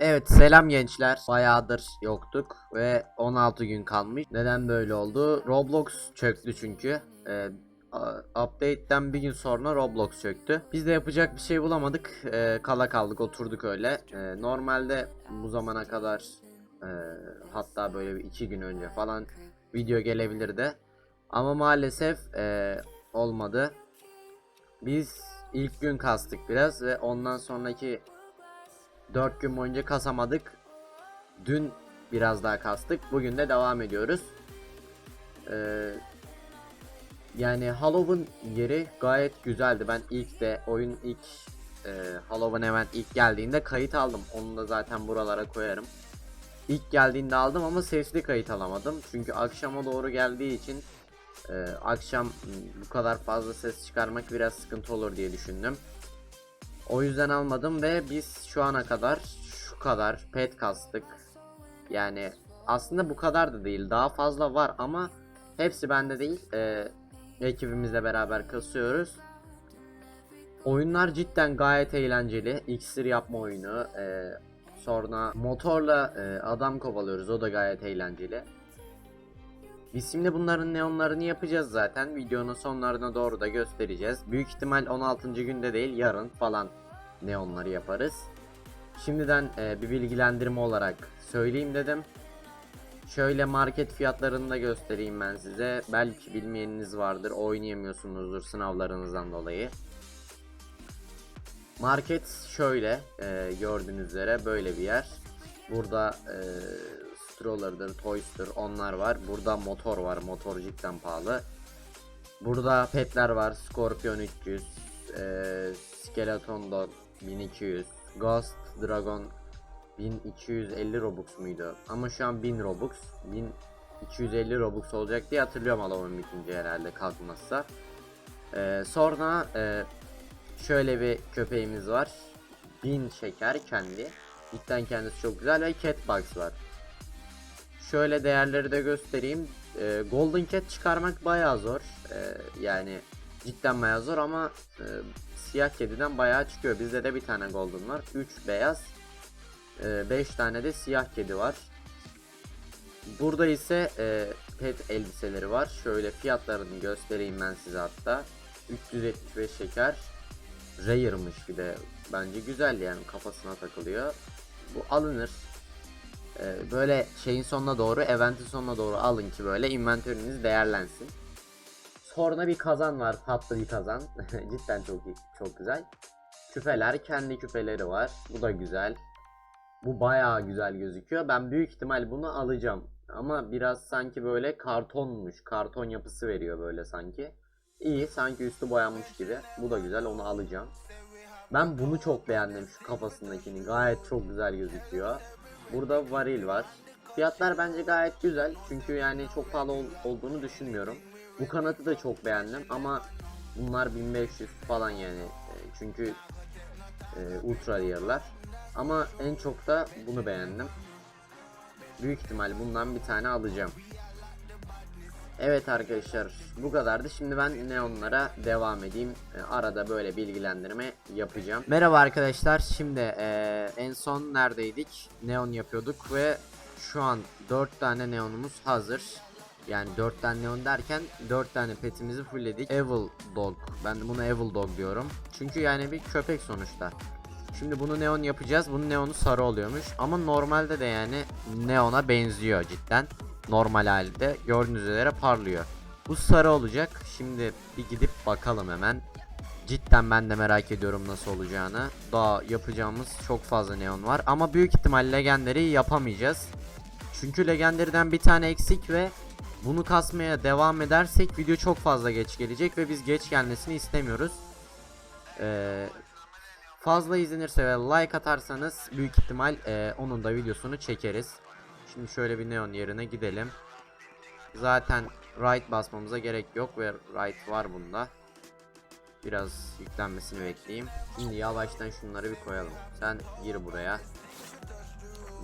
Evet selam gençler. Bayağıdır yoktuk ve 16 gün kalmış. Neden böyle oldu? Roblox çöktü çünkü. Ee, update'ten bir gün sonra Roblox çöktü. Biz de yapacak bir şey bulamadık. Ee, kala kaldık oturduk öyle. Ee, normalde bu zamana kadar e, hatta böyle bir iki gün önce falan video gelebilirdi. Ama maalesef e, olmadı. Biz ilk gün kastık biraz ve ondan sonraki 4 gün boyunca kasamadık. Dün biraz daha kastık. Bugün de devam ediyoruz. Ee, yani Halloween yeri gayet güzeldi. Ben ilk de oyun ilk e, Halloween event ilk geldiğinde kayıt aldım. Onu da zaten buralara koyarım. İlk geldiğinde aldım ama sesli kayıt alamadım. Çünkü akşama doğru geldiği için e, akşam bu kadar fazla ses çıkarmak biraz sıkıntı olur diye düşündüm. O yüzden almadım ve biz şu ana kadar şu kadar pet kastık. Yani aslında bu kadar da değil. Daha fazla var ama hepsi bende değil. Ee, ekibimizle beraber kasıyoruz. Oyunlar cidden gayet eğlenceli. İksir yapma oyunu. ee, sonra motorla e, adam kovalıyoruz. O da gayet eğlenceli. Biz bunların neonlarını yapacağız zaten. Videonun sonlarına doğru da göstereceğiz. Büyük ihtimal 16. günde değil yarın falan neonları yaparız. Şimdiden e, bir bilgilendirme olarak söyleyeyim dedim. Şöyle market fiyatlarını da göstereyim ben size. Belki bilmeyeniniz vardır, oynayamıyorsunuzdur sınavlarınızdan dolayı. Market şöyle e, gördüğünüz üzere böyle bir yer. Burada e, stroller'dır, toys'tur onlar var. Burada motor var, motor cidden pahalı. Burada petler var, Scorpion 300, e, Skeleton Dog 1200, Ghost Dragon 1250 Robux muydu? Ama şu an 1000 Robux, 1250 Robux olacak diye hatırlıyorum Halloween bitince herhalde kalkmazsa. E, sonra e, şöyle bir köpeğimiz var. 1000 şeker kendi. Cidden kendisi çok güzel ve Catbox var. Şöyle değerleri de göstereyim. Ee, Golden Cat çıkarmak bayağı zor. Ee, yani cidden bayağı zor ama e, siyah kediden bayağı çıkıyor. Bizde de bir tane Golden var. 3 beyaz. 5 tane de siyah kedi var. Burada ise e, pet elbiseleri var. Şöyle fiyatlarını göstereyim ben size hatta. 375 şeker. Rare'mış bir de. Bence güzel yani kafasına takılıyor. Bu alınır. Ee, böyle şeyin sonuna doğru, eventin sonuna doğru alın ki böyle inventörünüz değerlensin. Sonra bir kazan var, tatlı bir kazan. Cidden çok iyi, çok güzel. Küpeler, kendi küpeleri var. Bu da güzel. Bu bayağı güzel gözüküyor. Ben büyük ihtimal bunu alacağım. Ama biraz sanki böyle kartonmuş. Karton yapısı veriyor böyle sanki. İyi, sanki üstü boyanmış gibi. Bu da güzel, onu alacağım. Ben bunu çok beğendim şu kafasındakini. Gayet çok güzel gözüküyor. Burada varil var. Fiyatlar bence gayet güzel. Çünkü yani çok pahalı ol- olduğunu düşünmüyorum. Bu kanatı da çok beğendim ama bunlar 1500 falan yani. E, Çünkü e, ultra rare'lar. Ama en çok da bunu beğendim. Büyük ihtimal bundan bir tane alacağım. Evet arkadaşlar bu kadardı. Şimdi ben neonlara devam edeyim. E, arada böyle bilgilendirme yapacağım. Merhaba arkadaşlar. Şimdi e, en son neredeydik? Neon yapıyorduk ve şu an 4 tane neonumuz hazır. Yani 4 tane neon derken 4 tane petimizi fullledik. Evil Dog. Ben de buna Evil Dog diyorum. Çünkü yani bir köpek sonuçta. Şimdi bunu neon yapacağız. Bunun neonu sarı oluyormuş. Ama normalde de yani neona benziyor cidden. Normal halde gördüğünüz üzere parlıyor. Bu sarı olacak. Şimdi bir gidip bakalım hemen. Cidden ben de merak ediyorum nasıl olacağını. Daha yapacağımız çok fazla neon var. Ama büyük ihtimal legendary yapamayacağız. Çünkü legendary'den bir tane eksik ve bunu kasmaya devam edersek video çok fazla geç gelecek ve biz geç gelmesini istemiyoruz. Ee, fazla izlenirse ve like atarsanız büyük ihtimal e, onun da videosunu çekeriz. Şimdi şöyle bir neon yerine gidelim. Zaten right basmamıza gerek yok ve right var bunda. Biraz yüklenmesini bekleyeyim. Şimdi yavaştan şunları bir koyalım. Sen gir buraya.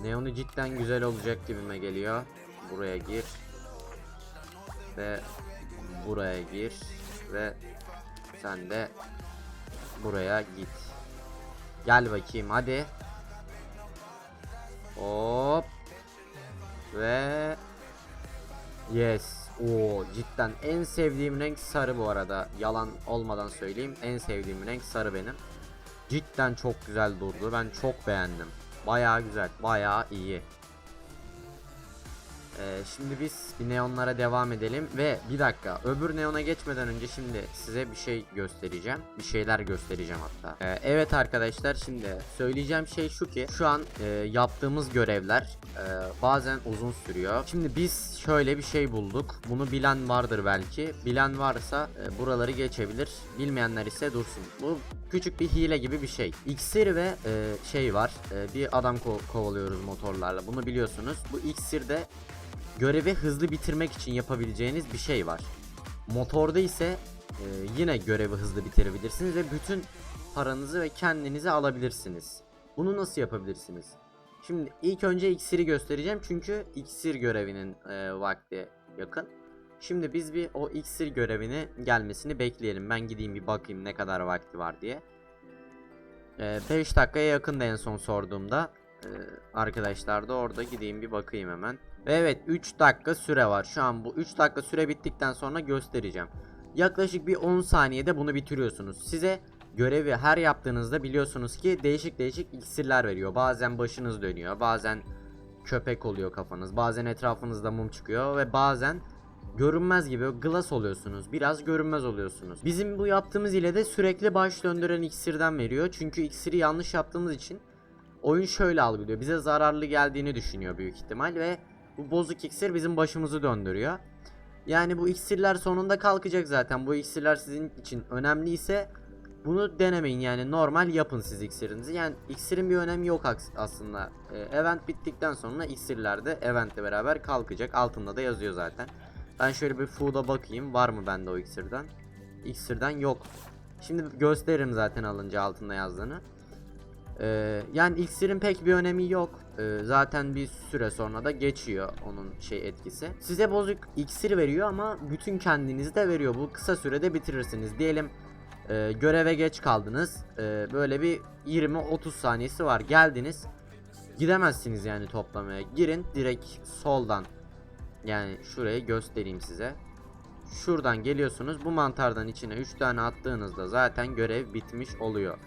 Neonu cidden güzel olacak gibime geliyor. Buraya gir. Ve buraya gir. Ve sen de buraya git. Gel bakayım hadi. Hop. Ve Yes. Oo cidden en sevdiğim renk sarı bu arada. Yalan olmadan söyleyeyim. En sevdiğim renk sarı benim. Cidden çok güzel durdu. Ben çok beğendim. Bayağı güzel. Bayağı iyi. Ee, şimdi biz neonlara devam edelim ve bir dakika öbür neona geçmeden önce şimdi size bir şey göstereceğim. Bir şeyler göstereceğim hatta. Ee, evet arkadaşlar şimdi söyleyeceğim şey şu ki şu an e, yaptığımız görevler e, bazen uzun sürüyor. Şimdi biz şöyle bir şey bulduk. Bunu bilen vardır belki. Bilen varsa e, buraları geçebilir. Bilmeyenler ise dursun. Bu küçük bir hile gibi bir şey. İksir ve e, şey var. E, bir adam ko- kovalıyoruz motorlarla. Bunu biliyorsunuz. Bu iksir de görevi hızlı bitirmek için yapabileceğiniz bir şey var. Motorda ise e, yine görevi hızlı bitirebilirsiniz ve bütün paranızı ve kendinizi alabilirsiniz. Bunu nasıl yapabilirsiniz? Şimdi ilk önce iksiri göstereceğim çünkü iksir görevinin e, vakti yakın. Şimdi biz bir o iksir görevini gelmesini bekleyelim. Ben gideyim bir bakayım ne kadar vakti var diye. 5 dakikaya yakında en son sorduğumda e, arkadaşlar da orada gideyim bir bakayım hemen. Ve evet 3 dakika süre var. Şu an bu 3 dakika süre bittikten sonra göstereceğim. Yaklaşık bir 10 saniyede bunu bitiriyorsunuz. Size görevi her yaptığınızda biliyorsunuz ki değişik değişik iksirler veriyor. Bazen başınız dönüyor, bazen köpek oluyor kafanız, bazen etrafınızda mum çıkıyor ve bazen görünmez gibi glass oluyorsunuz. Biraz görünmez oluyorsunuz. Bizim bu yaptığımız ile de sürekli baş döndüren iksirden veriyor. Çünkü iksiri yanlış yaptığımız için oyun şöyle algılıyor. Bize zararlı geldiğini düşünüyor büyük ihtimal ve bu bozuk iksir bizim başımızı döndürüyor. Yani bu iksirler sonunda kalkacak zaten. Bu iksirler sizin için önemliyse bunu denemeyin yani normal yapın siz iksirinizi. Yani iksirin bir önemi yok aslında. Ee, event bittikten sonra iksirler de eventle beraber kalkacak. Altında da yazıyor zaten. Ben şöyle bir food'a bakayım var mı bende o iksirden. İksirden yok. Şimdi gösteririm zaten alınca altında yazdığını. Ee, yani iksirin pek bir önemi yok. Ee, zaten bir süre sonra da geçiyor onun şey etkisi. Size bozuk iksir veriyor ama bütün kendinizi de veriyor. Bu kısa sürede bitirirsiniz. Diyelim e, göreve geç kaldınız. Ee, böyle bir 20-30 saniyesi var. Geldiniz. Gidemezsiniz yani toplamaya. Girin direkt soldan. Yani şurayı göstereyim size. Şuradan geliyorsunuz. Bu mantardan içine 3 tane attığınızda zaten görev bitmiş oluyor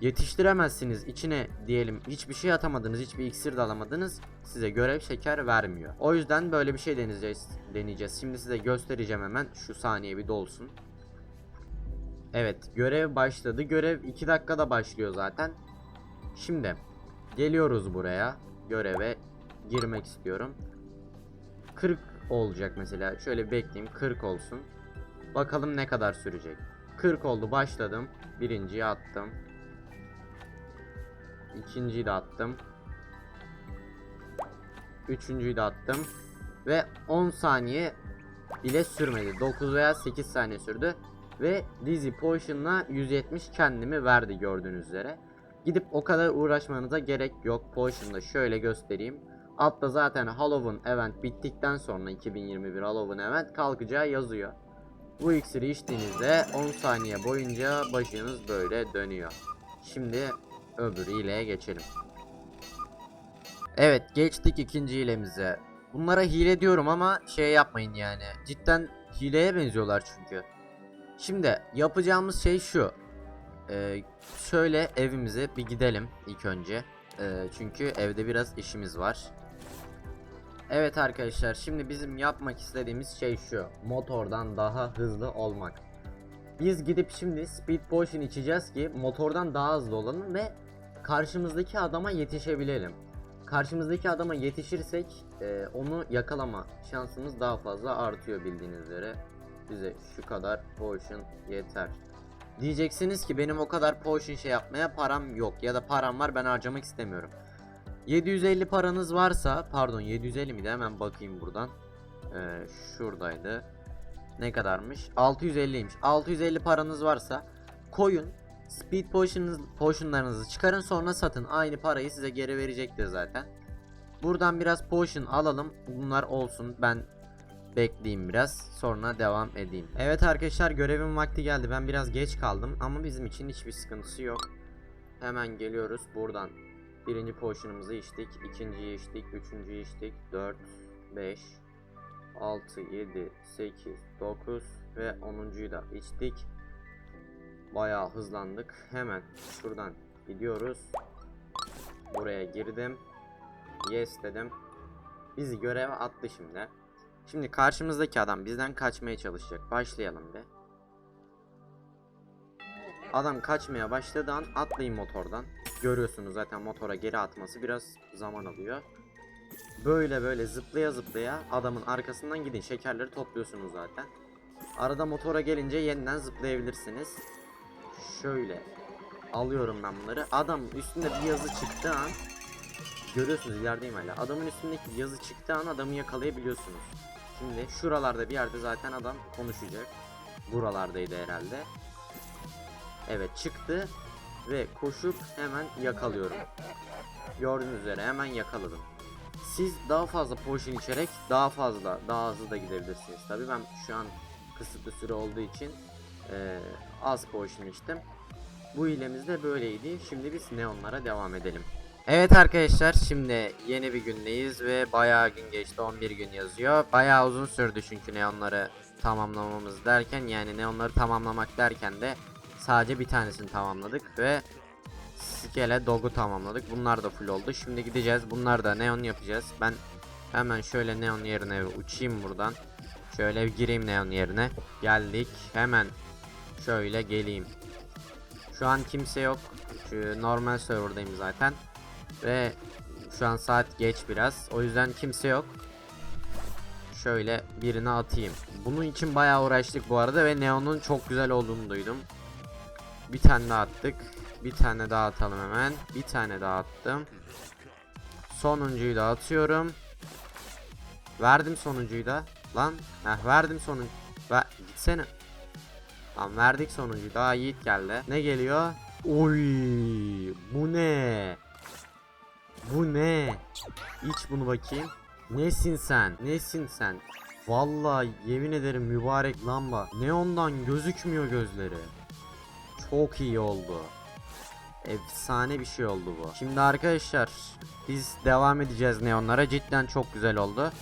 yetiştiremezsiniz içine diyelim hiçbir şey atamadınız hiçbir iksir de alamadınız size görev şeker vermiyor. O yüzden böyle bir şey deneyeceğiz. deneyeceğiz. Şimdi size göstereceğim hemen şu saniye bir dolsun. Evet görev başladı. Görev 2 dakikada başlıyor zaten. Şimdi geliyoruz buraya. Göreve girmek istiyorum. 40 olacak mesela. Şöyle bekleyeyim 40 olsun. Bakalım ne kadar sürecek. 40 oldu başladım. Birinciyi attım. İkinciyi de attım. Üçüncüyü de attım. Ve 10 saniye bile sürmedi. 9 veya 8 saniye sürdü. Ve Dizzy Potion'la 170 kendimi verdi gördüğünüz üzere. Gidip o kadar uğraşmanıza gerek yok. Potion'da şöyle göstereyim. Altta zaten Halloween event bittikten sonra 2021 Halloween event kalkacağı yazıyor. Bu iksiri içtiğinizde 10 saniye boyunca başınız böyle dönüyor. Şimdi öbür hileye geçelim. Evet geçtik ikinci hilemize. Bunlara hile diyorum ama şey yapmayın yani. Cidden hileye benziyorlar çünkü. Şimdi yapacağımız şey şu. Ee, şöyle evimize bir gidelim ilk önce. Ee, çünkü evde biraz işimiz var. Evet arkadaşlar şimdi bizim yapmak istediğimiz şey şu. Motordan daha hızlı olmak. Biz gidip şimdi speed potion içeceğiz ki motordan daha hızlı olalım ve karşımızdaki adama yetişebilelim. Karşımızdaki adama yetişirsek e, onu yakalama şansımız daha fazla artıyor bildiğiniz üzere. Bize şu kadar potion yeter. Diyeceksiniz ki benim o kadar potion şey yapmaya param yok ya da param var ben harcamak istemiyorum. 750 paranız varsa pardon 750 miydi hemen bakayım buradan. Ee, şuradaydı. Ne kadarmış? 650'ymiş. 650 paranız varsa koyun. Speed potion'ınız, potion'larınızı çıkarın sonra satın. Aynı parayı size geri verecektir zaten. Buradan biraz potion alalım. Bunlar olsun. Ben bekleyeyim biraz. Sonra devam edeyim. Evet arkadaşlar görevin vakti geldi. Ben biraz geç kaldım ama bizim için hiçbir sıkıntısı yok. Hemen geliyoruz buradan. Birinci potion'ımızı içtik. ikinciyi içtik. Üçüncüyü içtik. 4, 5, 6, 7, 8, 9 ve 10'uncuyu da içtik. Bayağı hızlandık. Hemen şuradan gidiyoruz. Buraya girdim. Yes dedim. Bizi göreve attı şimdi. Şimdi karşımızdaki adam bizden kaçmaya çalışacak. Başlayalım bir. Adam kaçmaya başladığı an atlayın motordan. Görüyorsunuz zaten motora geri atması biraz zaman alıyor. Böyle böyle zıplaya zıplaya adamın arkasından gidin. Şekerleri topluyorsunuz zaten. Arada motora gelince yeniden zıplayabilirsiniz. Şöyle alıyorum ben bunları. Adam üstünde bir yazı çıktığı an görüyorsunuz ilerideyim hala. Adamın üstündeki yazı çıktığı an adamı yakalayabiliyorsunuz. Şimdi şuralarda bir yerde zaten adam konuşacak. Buralardaydı herhalde. Evet çıktı ve koşup hemen yakalıyorum. Gördüğünüz üzere hemen yakaladım. Siz daha fazla potion içerek daha fazla daha hızlı da gidebilirsiniz. Tabi ben şu an kısıtlı süre olduğu için eee, az potion içtim. Bu hilemiz de böyleydi. Şimdi biz neonlara devam edelim. Evet arkadaşlar şimdi yeni bir gündeyiz ve bayağı gün geçti 11 gün yazıyor. Bayağı uzun sürdü çünkü neonları tamamlamamız derken yani neonları tamamlamak derken de sadece bir tanesini tamamladık ve Skele Dog'u tamamladık. Bunlar da full oldu. Şimdi gideceğiz. Bunlar da neon yapacağız. Ben hemen şöyle neon yerine uçayım buradan. Şöyle gireyim neon yerine. Geldik. Hemen şöyle geleyim. Şu an kimse yok. Şu normal serverdayım zaten. Ve şu an saat geç biraz. O yüzden kimse yok. Şöyle birini atayım. Bunun için bayağı uğraştık bu arada ve Neon'un çok güzel olduğunu duydum. Bir tane daha attık. Bir tane daha atalım hemen. Bir tane daha attım. Sonuncuyu da atıyorum. Verdim sonuncuyu da. Lan. Heh, verdim sonuncu. Ver, gitsene. Tamam verdik sonuncuyu. Daha Yiğit geldi. Ne geliyor? Oy, bu ne? Bu ne? İç bunu bakayım. Nesin sen? Nesin sen? Vallahi yemin ederim mübarek lamba. Neondan gözükmüyor gözleri. Çok iyi oldu. Efsane bir şey oldu bu. Şimdi arkadaşlar biz devam edeceğiz neonlara. Cidden çok güzel oldu.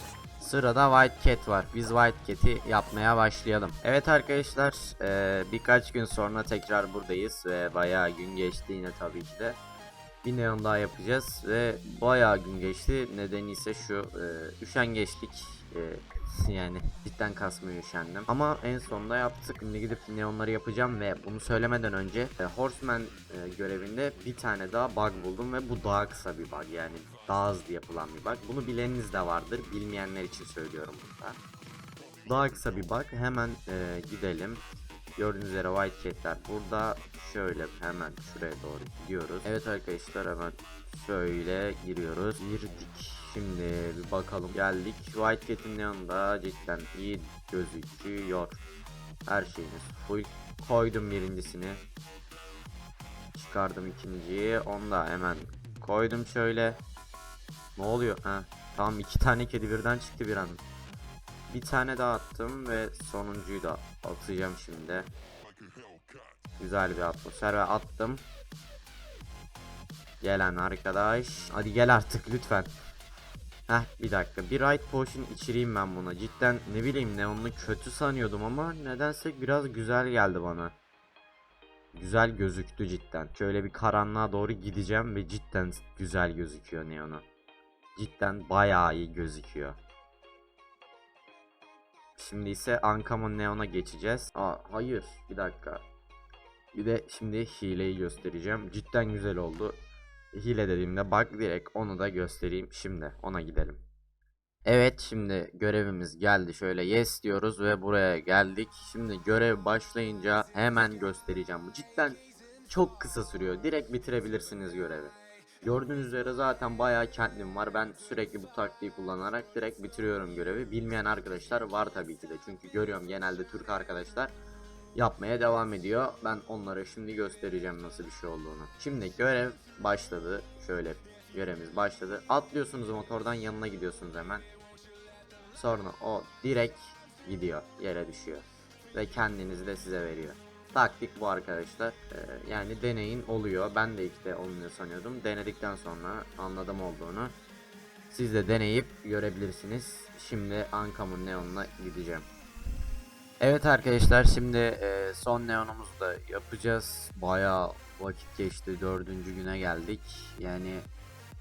Sırada White Cat var. Biz White Cat'i yapmaya başlayalım. Evet arkadaşlar eee, birkaç gün sonra tekrar buradayız ve bayağı gün geçti yine tabii ki de. Bir neon daha yapacağız ve bayağı gün geçti. Nedeni ise şu eee üşengeçlik eee, yani cidden kasmıyor üşendim. Ama en sonunda yaptık. Şimdi gidip neonları yapacağım ve bunu söylemeden önce e, Horseman e, görevinde bir tane daha bug buldum ve bu daha kısa bir bug yani daha hızlı yapılan bir bug. Bunu bileniniz de vardır. Bilmeyenler için söylüyorum burada. Daha kısa bir bug. Hemen e, gidelim. Gördüğünüz üzere White Cat'ler burada. Şöyle hemen şuraya doğru gidiyoruz. Evet arkadaşlar hemen şöyle giriyoruz. Girdik. Şimdi bir bakalım. Geldik. White Cat'in yanında cidden iyi gözüküyor. Her şeyiniz full. Koydum birincisini. Çıkardım ikinciyi. Onu da hemen koydum şöyle. Ne oluyor? Ha, tamam iki tane kedi birden çıktı bir an. Bir tane daha attım ve sonuncuyu da atacağım şimdi. Güzel bir atmosfer ve attım. Gelen arkadaş. Hadi gel artık lütfen. Heh bir dakika. Bir right potion içireyim ben buna. Cidden ne bileyim ne onu kötü sanıyordum ama nedense biraz güzel geldi bana. Güzel gözüktü cidden. Şöyle bir karanlığa doğru gideceğim ve cidden güzel gözüküyor Neon'u. Cidden bayağı iyi gözüküyor. Şimdi ise Ankamon Neon'a geçeceğiz. Aa hayır bir dakika. Bir de şimdi hileyi göstereceğim. Cidden güzel oldu. Hile dediğimde bak direkt onu da göstereyim. Şimdi ona gidelim. Evet şimdi görevimiz geldi. Şöyle yes diyoruz ve buraya geldik. Şimdi görev başlayınca hemen göstereceğim. Bu cidden çok kısa sürüyor. Direkt bitirebilirsiniz görevi. Gördüğünüz üzere zaten bayağı kendim var. Ben sürekli bu taktiği kullanarak direkt bitiriyorum görevi. Bilmeyen arkadaşlar var tabii ki de. Çünkü görüyorum genelde Türk arkadaşlar yapmaya devam ediyor. Ben onlara şimdi göstereceğim nasıl bir şey olduğunu. Şimdi görev başladı. Şöyle görevimiz başladı. Atlıyorsunuz motordan yanına gidiyorsunuz hemen. Sonra o direkt gidiyor. Yere düşüyor. Ve kendinizi de size veriyor. Taktik bu arkadaşlar. Ee, yani deneyin oluyor. Ben de ilk de olmuyor sanıyordum. Denedikten sonra anladım olduğunu. Siz de deneyip görebilirsiniz. Şimdi Ankam'ın neonuna gideceğim. Evet arkadaşlar şimdi e, son neonumuzu da yapacağız. Bayağı vakit geçti. Dördüncü güne geldik. Yani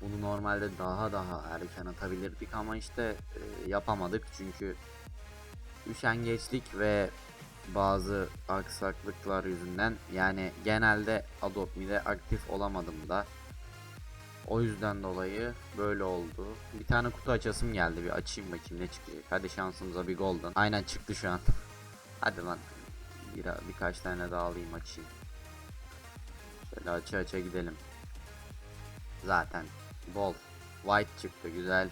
bunu normalde daha daha erken atabilirdik ama işte e, yapamadık çünkü üşengeçlik ve bazı aksaklıklar yüzünden yani genelde Adopt Me'de aktif olamadım da o yüzden dolayı böyle oldu. Bir tane kutu açasım geldi bir açayım bakayım ne çıkacak. Hadi şansımıza bir golden. Aynen çıktı şu an. Hadi lan bir, birkaç tane daha alayım açayım. Şöyle açı açı gidelim. Zaten bol. White çıktı güzel.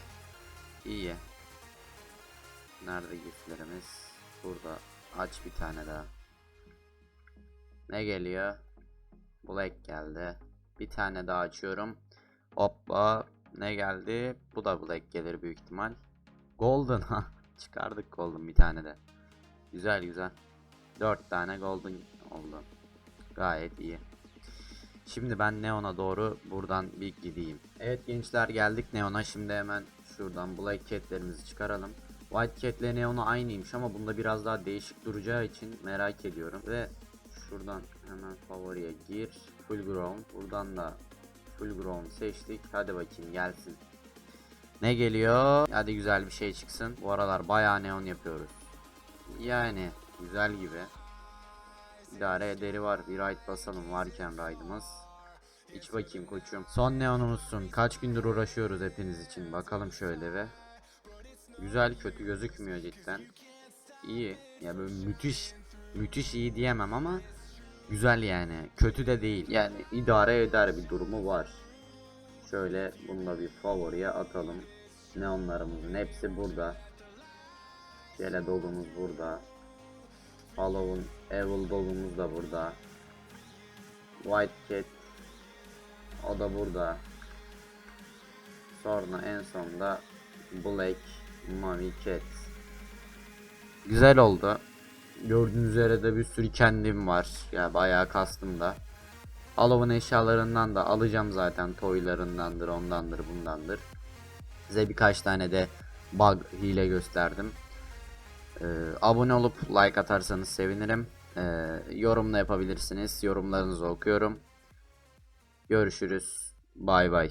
İyi. Nerede giflerimiz? Burada. Aç bir tane daha. Ne geliyor? Black geldi. Bir tane daha açıyorum. Hoppa. Ne geldi? Bu da Black gelir büyük ihtimal. Golden ha. Çıkardık Golden bir tane de. Güzel güzel. 4 tane Golden oldu. Gayet iyi. Şimdi ben Neon'a doğru buradan bir gideyim. Evet gençler geldik Neon'a. Şimdi hemen şuradan Black Cat'lerimizi çıkaralım. White Cat ile Neon'a aynıymış ama bunda biraz daha değişik duracağı için merak ediyorum. Ve şuradan hemen favoriye gir. Full Grown. Buradan da Full Grown seçtik. Hadi bakayım gelsin. Ne geliyor? Hadi güzel bir şey çıksın. Bu aralar bayağı Neon yapıyoruz. Yani güzel gibi. İdare ederi var. Bir raid basalım varken raidımız. İç bakayım koçum. Son neonumuzsun. Kaç gündür uğraşıyoruz hepiniz için. Bakalım şöyle ve. Güzel kötü gözükmüyor cidden. İyi. Ya böyle müthiş müthiş iyi diyemem ama güzel yani. Kötü de değil. Yani idare eder bir durumu var. Şöyle bunu da bir favoriye atalım. Neonlarımızın hepsi burada. Gele dogumuz burada. Halloween Evil dogumuz da burada. White Cat o da burada. Sonra en sonda Black Mummy Cat. Güzel oldu. Gördüğünüz üzere de bir sürü kendim var. Ya bayağı kastım da. Halloween eşyalarından da alacağım zaten. Toylarındandır, ondandır, bundandır. Size birkaç tane de bug hile gösterdim. Ee, abone olup like atarsanız sevinirim. Ee, yorum da yapabilirsiniz. Yorumlarınızı okuyorum. Görüşürüz. Bay bay.